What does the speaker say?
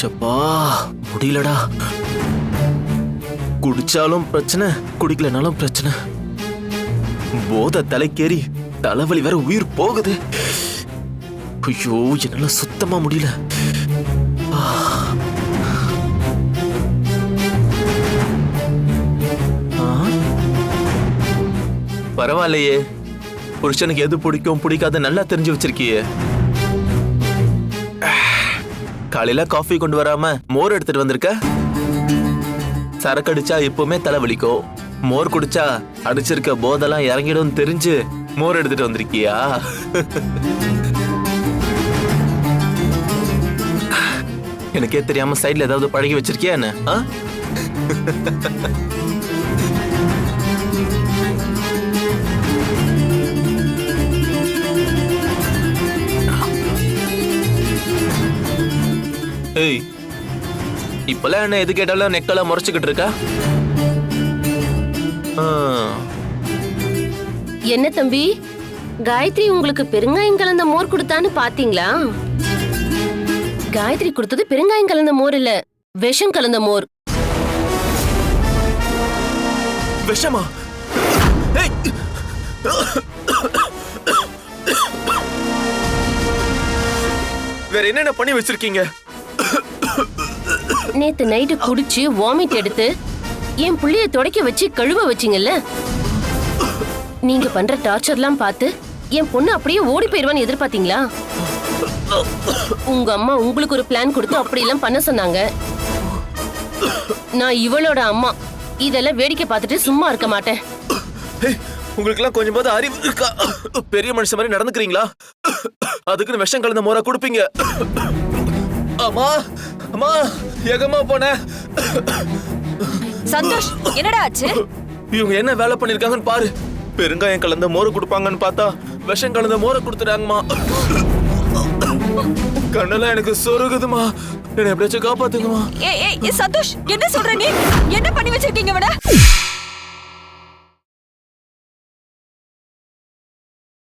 ஷப்பா முடியலடா. குடிச்சாலும் பிரச்சனை குடிக்கலனாலும் பிரச்சனை. போத தலைக்கேறி தலைவலி வேற உயிர் போகுது. ஐயோ என்னால சுத்தமா முடியல. பரவாயில்லையே. புருஷனுக்கு எது பிடிக்கும் பிடிக்காத நல்லா தெரிஞ்சு வச்சிருக்கியே. காலையில காஃபி கொண்டு வராம மோர் எடுத்துட்டு வந்திருக்க? சரக்கு அடிச்சா எப்பவுமே தலைவலிக்கும் மோர் குடிச்சா அடிச்சிருக்க போதெல்லாம் இறங்கிடும் தெரிஞ்சு மோர் எடுத்துட்டு வந்திருக்கியா? எனக்கே தெரியாம சைடுல ஏதாவது பழகி வச்சிருக்கியா என்ன? ஏய் இப்பெல்லாம் என்ன எது கேட்டாலும் நெக்கெல்லாம் முறைச்சுக்கிட்டு இருக்கா? ஆ, என்ன தம்பி? காயத்ரி உங்களுக்கு பெருங்காயம் கலந்த மோர் கொடுத்தான்னு பாத்தீங்களா காயத்ரி கொடுத்தது பெருங்காயம் கலந்த மோர் இல்ல விஷம் கலந்த மோர். விஷமா! வேற என்னென்ன பண்ணி வச்சிருக்கீங்க? நேத்து நைட்டு குடிச்சு வாமிட் எடுத்து என் புள்ளைய துடைக்க வச்சு கழுவ வச்சிங்கல்ல? நீங்க பண்ற டார்ச்சர்லாம் பார்த்து என் பொண்ணு அப்படியே ஓடி போயிடுவான்னு எதிர்பார்த்தீங்களா? உங்க அம்மா உங்களுக்கு ஒரு பிளான் கொடுத்து அப்படி எல்லாம் பண்ண சொன்னாங்க. நான் இவளோட அம்மா. இதெல்லாம் வேடிக்கை பார்த்துட்டு சும்மா இருக்க மாட்டேன். ஏய், உங்களுக்கெல்லாம் கொஞ்சமாவது அறிவு இருக்கா? பெரிய மனுஷன் மாதிரி நடந்துக்கிறீங்களா? அதுக்குன்னு விஷம் கலந்த மோரா கொடுப்பீங்க. அம்மா அம்மா எகமா போனேன். சந்தோஷ் என்னடா ஆச்சு? இவங்க என்ன வேலை பண்ணிருக்காங்கன்னு பாரு. பெருங்காயம் கலந்த மோரை கொடுப்பாங்கன்னு பார்த்தா விஷம் கலந்த மோரை கொடுத்துட்டாங்கம்மா. கண்ணெல்லாம் எனக்கு சொருகுதுமா என்னை எப்படியாச்சும் காப்பாத்துங்கம்மா. ஏய் ஏய் சந்தோஷ் என்ன சொல்ற நீ? என்ன பண்ணி வச்சிருக்கீங்க இவன?